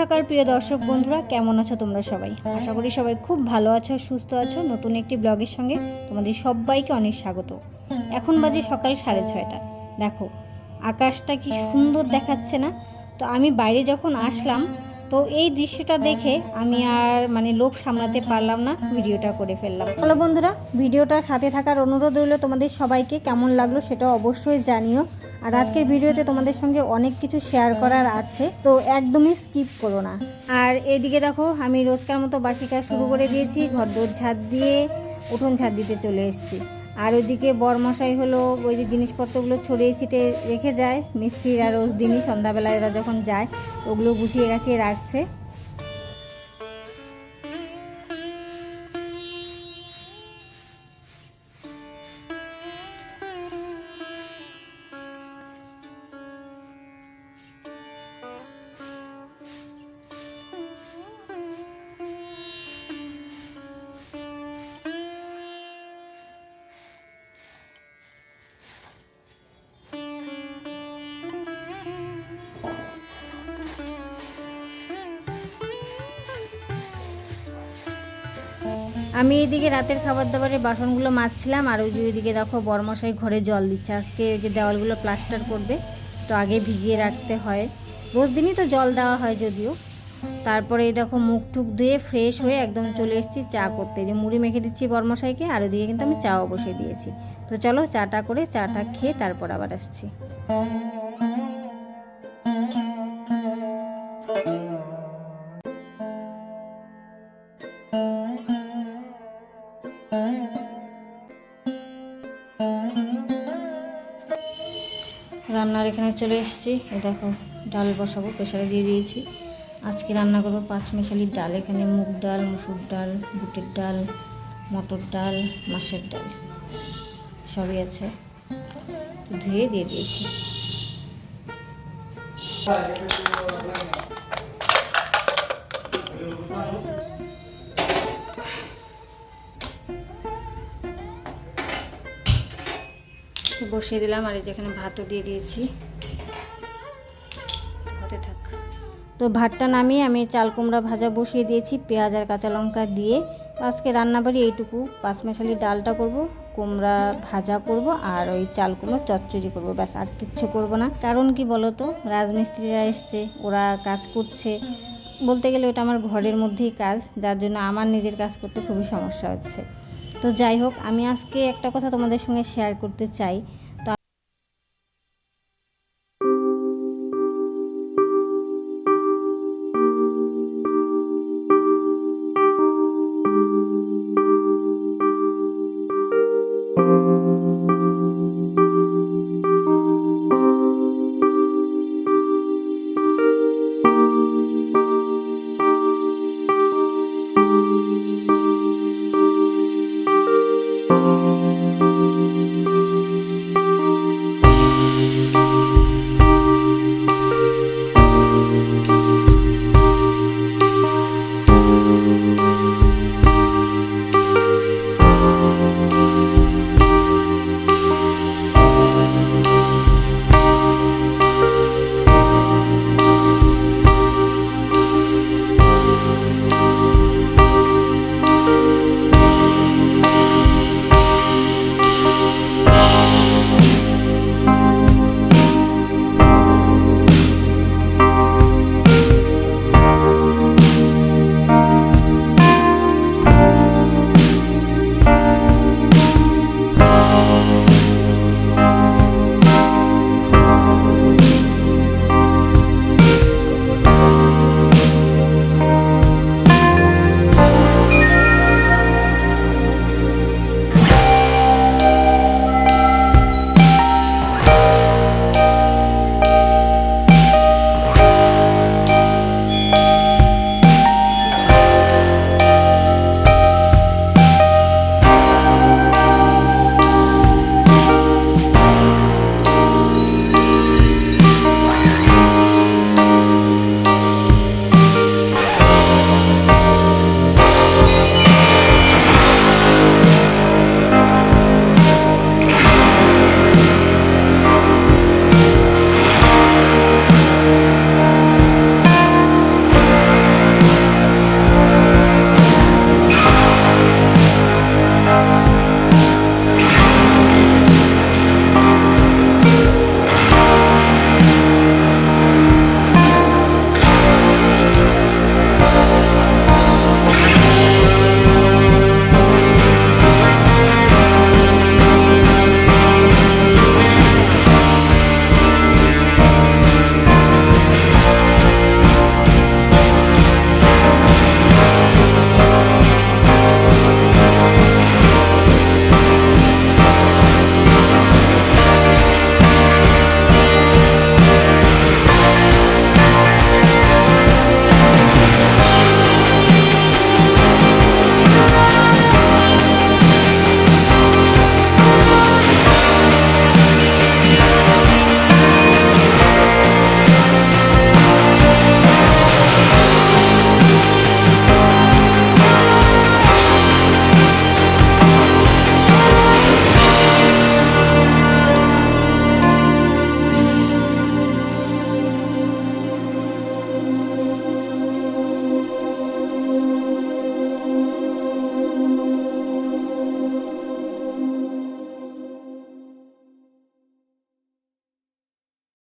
সকাল, প্রিয় দর্শক বন্ধুরা। কেমন আছো তোমরা সবাই? আশা করি সবাই খুব ভালো আছো, সুস্থ আছো। নতুন একটি ব্লগের সঙ্গে তোমাদের সবাইকে অনেক স্বাগত। এখন বাজে সকাল সাড়ে ছয়টা। দেখো, আকাশটা কি সুন্দর দেখাচ্ছে না? তো আমি বাইরে যখন আসলাম, তো এই দৃশ্যটা দেখে আমি আর মানে লোভ সামলাতে পারলাম না, ভিডিওটা করে ফেললাম। হ্যালো বন্ধুরা ভিডিওটা সাথে থাকার অনুরোধ রইল তোমাদের সবাইকে। কেমন লাগল সেটা অবশ্যই জানিও। আর আজকের ভিডিওতে তোমাদের সঙ্গে অনেক কিছু শেয়ার করার আছে তো একদমই স্কিপ করো না। আর এদিকে দেখো আমি রোজকার মতো বাসি কাজ শুরু করে দিয়েছি ঘর দোর ঝাড় দিয়ে উঠোন ঝাড় দিতে চলে এসেছি। আর ওইদিকে বরমশাই হলো ওই যে জিনিসপত্রগুলো ছড়িয়ে ছিটে রেখে যায় মিস্ত্রিরা রোজ দিনই সন্ধ্যাবেলায় এরা যখন যায় ওগুলো গুছিয়ে গাছিয়ে রাখছে। আমি এদিকে রাতের খাবার দাবারের বাসনগুলো মাজছিলাম, আর ওই যে দেখো বরমশাই ঘরে জল দিচ্ছে। আজকে ওই যে দেওয়ালগুলো প্লাস্টার করবে, তো আগে ভিজিয়ে রাখতে হয়। রোজ দিনই তো জল দেওয়া হয় যদিও। তারপরে এই দেখো মুখ টুক ধুয়ে ফ্রেশ হয়ে একদম চলে এসেছি চা করতে। যে মুড়ি মেখে দিচ্ছি বর্মশাইকে, আর ওদিকে কিন্তু আমি চাও বসিয়ে দিয়েছি। তো চলো চাটা করে চাটা খেয়ে তারপর আবার আসছি। রান্নার এখানে চলে এসেছি। এই দেখো, ডাল বসাবো প্রেশারে দিয়ে দিয়েছি। আজকে রান্না করব পাঁচ মেশালির ডাল। এখানে মুগ ডাল, মুসুর ডাল, বুটের ডাল, মটর ডাল, মাছের ডাল, সবই আছে। ধুয়ে দিয়ে দিয়েছি। তো বসিয়ে দিলাম আর যেখানে ভাতও দিয়ে দিয়েছি। হতে থাক। তো ভাতটা নামিয়ে আমি চাল কুমড়া ভাজা বসিয়ে দিয়েছি, পেঁয়াজ আর কাঁচা লঙ্কা দিয়ে। আজকে রান্নাবাড়ি এইটুকু। পাঁচ পাঁচমেশালি ডালটা করব, কুমড়া ভাজা করব আর ওই চাল কুমড়ো চচ্চড়ি করব। ব্যাস, আর কিচ্ছু করব না। কারণ কি তো রাজমিস্ত্রিরা এসছে, ওরা কাজ করছে। বলতে গেলে ওটা আমার ঘরের মধ্যেই কাজ, যার জন্য আমার নিজের কাজ করতে খুবই সমস্যা হচ্ছে। তো যাই হোক আমি আজকে একটা কথা তোমাদের সঙ্গে শেয়ার করতে চাই।